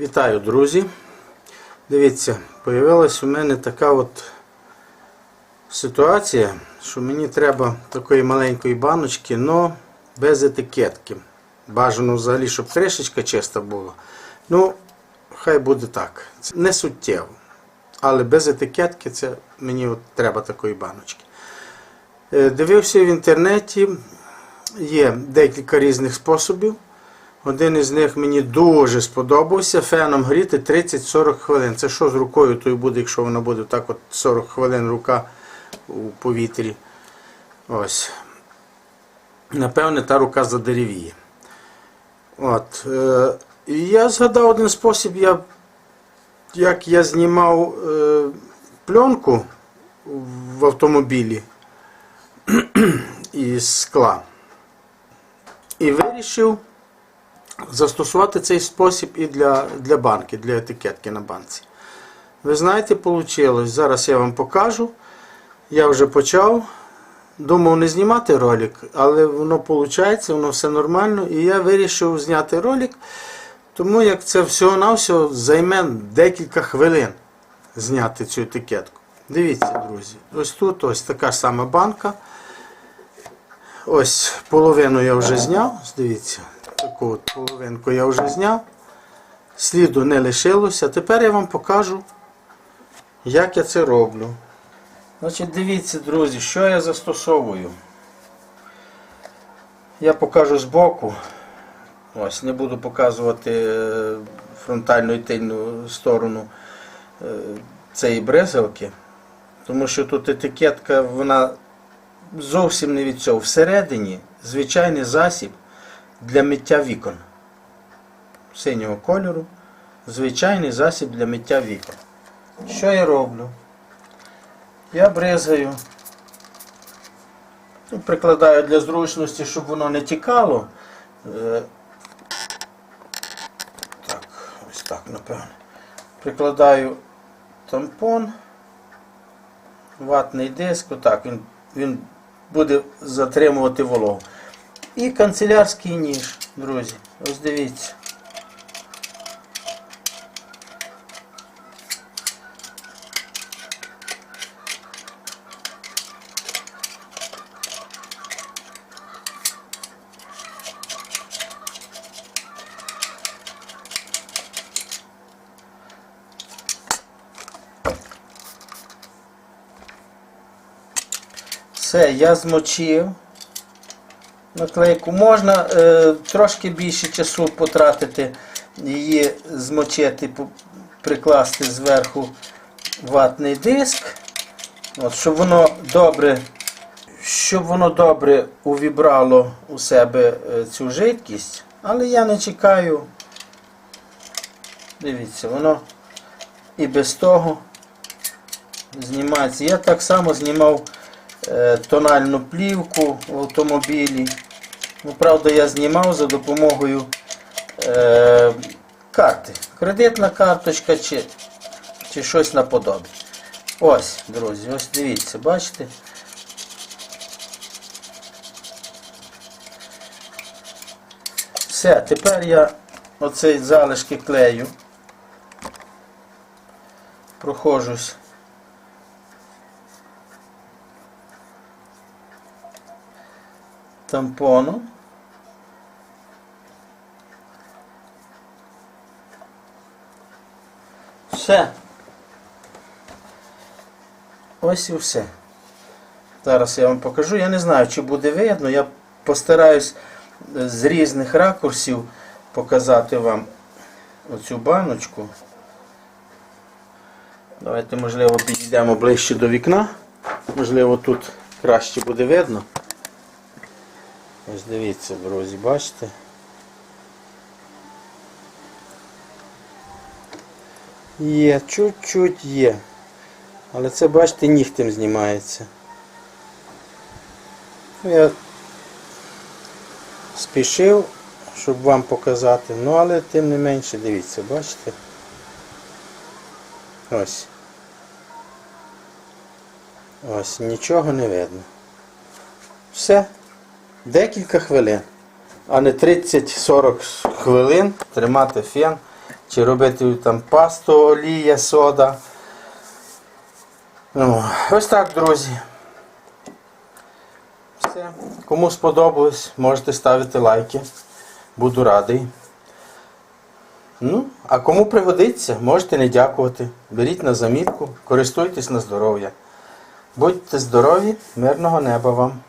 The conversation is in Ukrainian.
Вітаю, друзі. Дивіться, появилась у мене така от ситуація, що мені треба такої маленької баночки, але без етикетки. Бажано взагалі, щоб кришечка чиста була. Ну, хай буде так. Це не суттєво. Але без етикетки це мені от треба такої баночки. Е, Дивився в інтернеті, є декілька різних способів. Один із них мені дуже сподобався. Феном гріти 30-40 хвилин. Це що з рукою то буде, якщо вона буде так от 40 хвилин рука у повітрі. Ось. Напевне, та рука задеревіє. От. Е, я згадав один спосіб, я, як я знімав е, пленку в автомобілі із скла. І вирішив застосувати цей спосіб і для, для банки, для етикетки на банці. Ви знаєте, вийшло. Зараз я вам покажу. Я вже почав. Думав не знімати ролик, але воно виходить, воно все нормально. І я вирішив зняти ролик, тому як це всього-навсього займе декілька хвилин зняти цю етикетку. Дивіться, друзі, ось тут ось така ж сама банка. Ось половину я вже зняв. Дивіться, таку от половинку я вже зняв. Сліду не лишилося. Тепер я вам покажу, як я це роблю. Значить, дивіться, друзі, що я застосовую. Я покажу збоку. Ось, не буду показувати е, фронтальну і тильну сторону е, цієї брезалки, тому що тут етикетка, вона зовсім не від цього. Всередині звичайний засіб для миття вікон. Синього кольору. Звичайний засіб для миття вікон. Що я роблю? Я бризгаю, ну, прикладаю для зручності, щоб воно не тікало. Е, Так, ось так, напевно. Прикладаю тампон, ватний диск, отак, він, він буде затримувати вологу. І канцелярський ніж, друзі. Ось дивіться. Все, я змочив наклейку. Можна е, трошки більше часу потратити, її змочити, прикласти зверху ватний диск, от, щоб воно добре, щоб воно добре увібрало у себе е, цю жидкість. Але я не чекаю. Дивіться, воно і без того знімається. Я так само знімав тональну плівку в автомобілі. Ну, правда, я знімав за допомогою е, карти. Кредитна карточка чи, чи щось наподобі. Ось, друзі, ось дивіться, бачите? Все, тепер я оцей залишки клею. Прохожусь тампону. Все. Ось і все. Зараз я вам покажу. Я не знаю, чи буде видно. Я постараюсь е, з різних ракурсів показати вам оцю баночку. Давайте, можливо, підійдемо ближче до вікна. Можливо, тут краще буде видно. Ось дивіться, друзі, бачите? Є, чуть-чуть є. Але це, бачите, нігтем знімається. Ну, Я спішив, щоб вам показати. Ну, але тим не менше, дивіться, бачите? Ось. Ось, нічого не видно. Все. Декілька хвилин, а не 30-40 хвилин тримати фен чи робити там пасту, олія, сода. Ну, ось так, друзі. Все. Кому сподобалось, можете ставити лайки. Буду радий. Ну, а кому пригодиться, можете не дякувати. Беріть на замітку, користуйтесь на здоров'я. Будьте здорові, мирного неба вам!